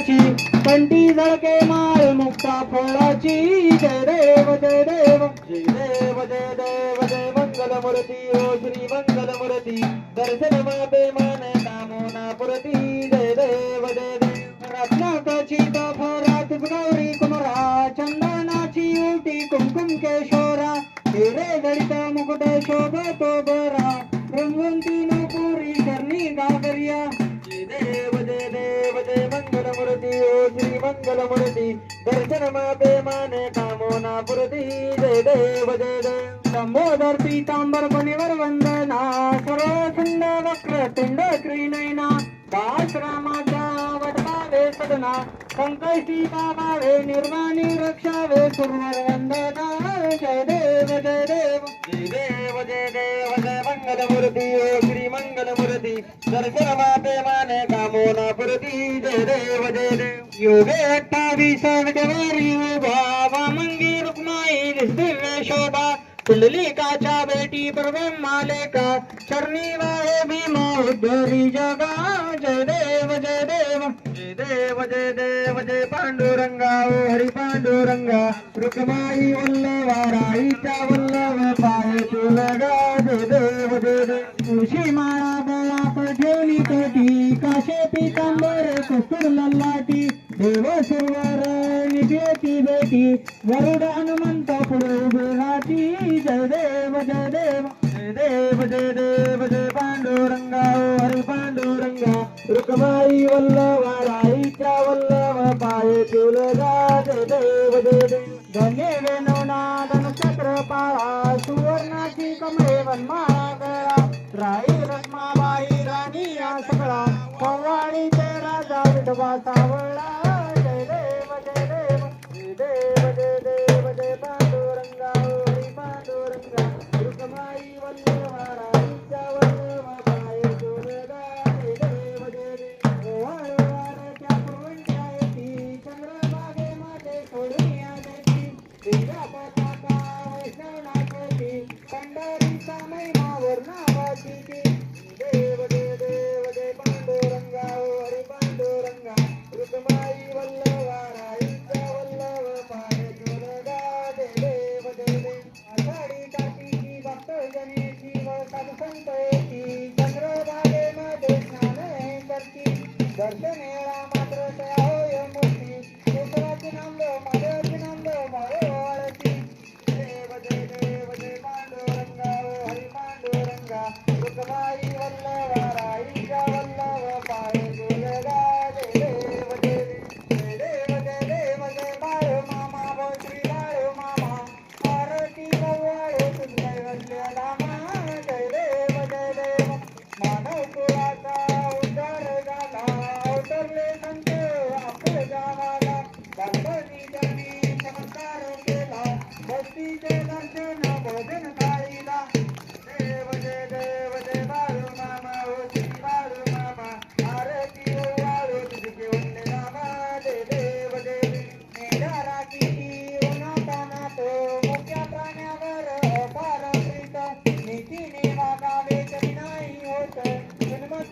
फुलाची कंठी झळके माळ मुक्ता फळाची. जय देव जय देव जय देव जय देव जय मंगल मूर्ती ओ श्री मंगल मूर्ती. दर्शन मापे मन कामोना पुरती. जय देव जय देव. रत्नाकाची फरात गौरी कुमरा चंदनाची उटी कुमकुम केशोरा. हिरे जडित मुकुट शोभतो बरा रंगवंती नोपुरी करणी गागरिया. जय मंगल मूर्ती ओ श्री मंगल मूर्ती दर्शन मापे माने कामोना पुरती जय देव जय देव। लंबोदर पीतांबर बनिवर वंदना। सर्व सदना संकष्टी बाबावे, निर्वाणी रक्षावे, सुरवर वंदना जय देव जय देव। जय देव जय देव, जय मंगल मूर्ती ओ श्री मंगल मूर्ती दर्शन माते माने कामोना पुरती, जय देव जय देव। योगे अठ्ठावीस विजवारी उभा वामंगी रुक्माई दिव्य शोभा। कुंडलिकाच्या बेटी परब्रह्मालेका चरणी वाहे भीमा उद्धरी जगा। जय देव जय देव। देव जय देव जय पांडुरंगा ओ हरी पांडुरंगा रुक्माई वल्लभा पाय तुलगा जय देव जय देव. तुळशी माळा बळाप ठेवली काशे पितांबर कस्तूर लल्लाटी देव सुरवर बेटी वरुड हनुमंत पुढे उभे राहती जय देव जय देव देव जय देव जय पांडुरंगा ओ हरी पांडुरंगा रुक्माई राई रत्माबाई राणी या सगळा. कव्वाडीचे राजा विठोबा सावळा. जय देव जय देव. जय देव जय देव जय पांडुरंगा हरी पांडुरंगा. रुक्माई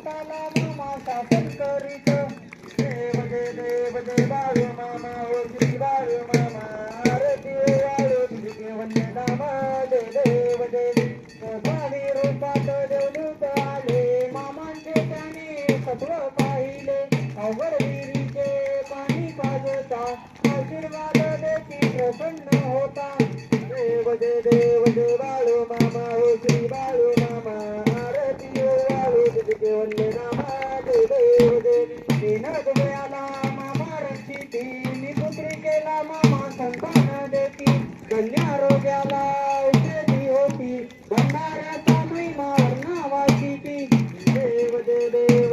जन्मस्थाला मामा शासन करीत देव जय देव जय बाळू मामा ओ श्री बाळू मामा आरती ओवाळू तुझे वंदे रामा दे देव जय देव स्वामी रूपात देवदूत आले. मामांचे त्याने सत्व पाहिले. अवघड विहिरीचे पाणी पाजता. आशीर्वाद देती प्रसन्न होता. देव जय देव जय बाळू मामा ओ श्री बाळू दीन दुबळ्याला मामा रक्षिती निपुत्रिकेला मामा संतान देती. औषधी होती भंडाऱ्याचा महिमा वर्णावाची ती. देव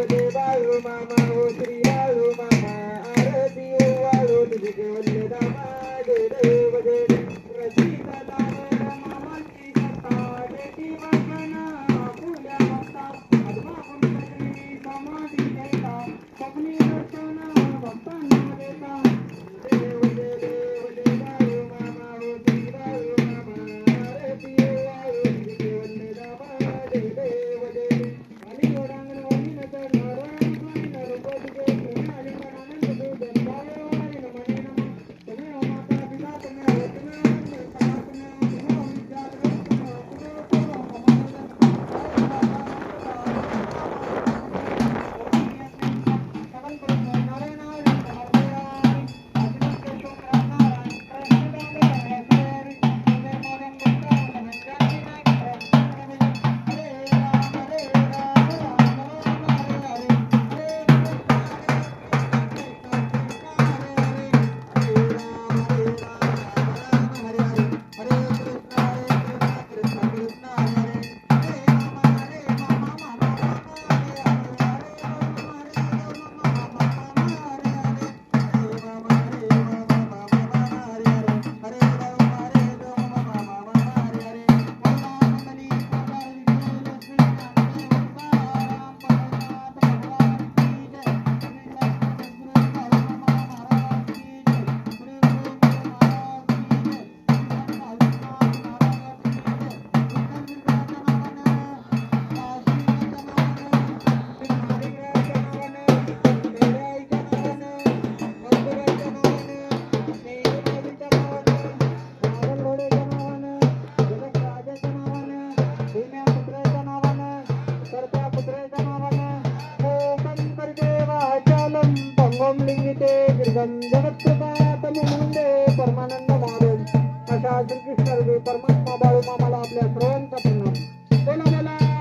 देव बाळू मामा ओ श्री बाळू मामा. आरती ओ वाळू तुझे वल्ले रामा जय देव पंगोम लिंगिते दीर्घम जगत्कृपातमुंडे परमानंद महादेव अशा श्रीकृष्ण परमात्मा बाळू मामाला आपल्या सर्वांचा प्रणाम। बोला बोला।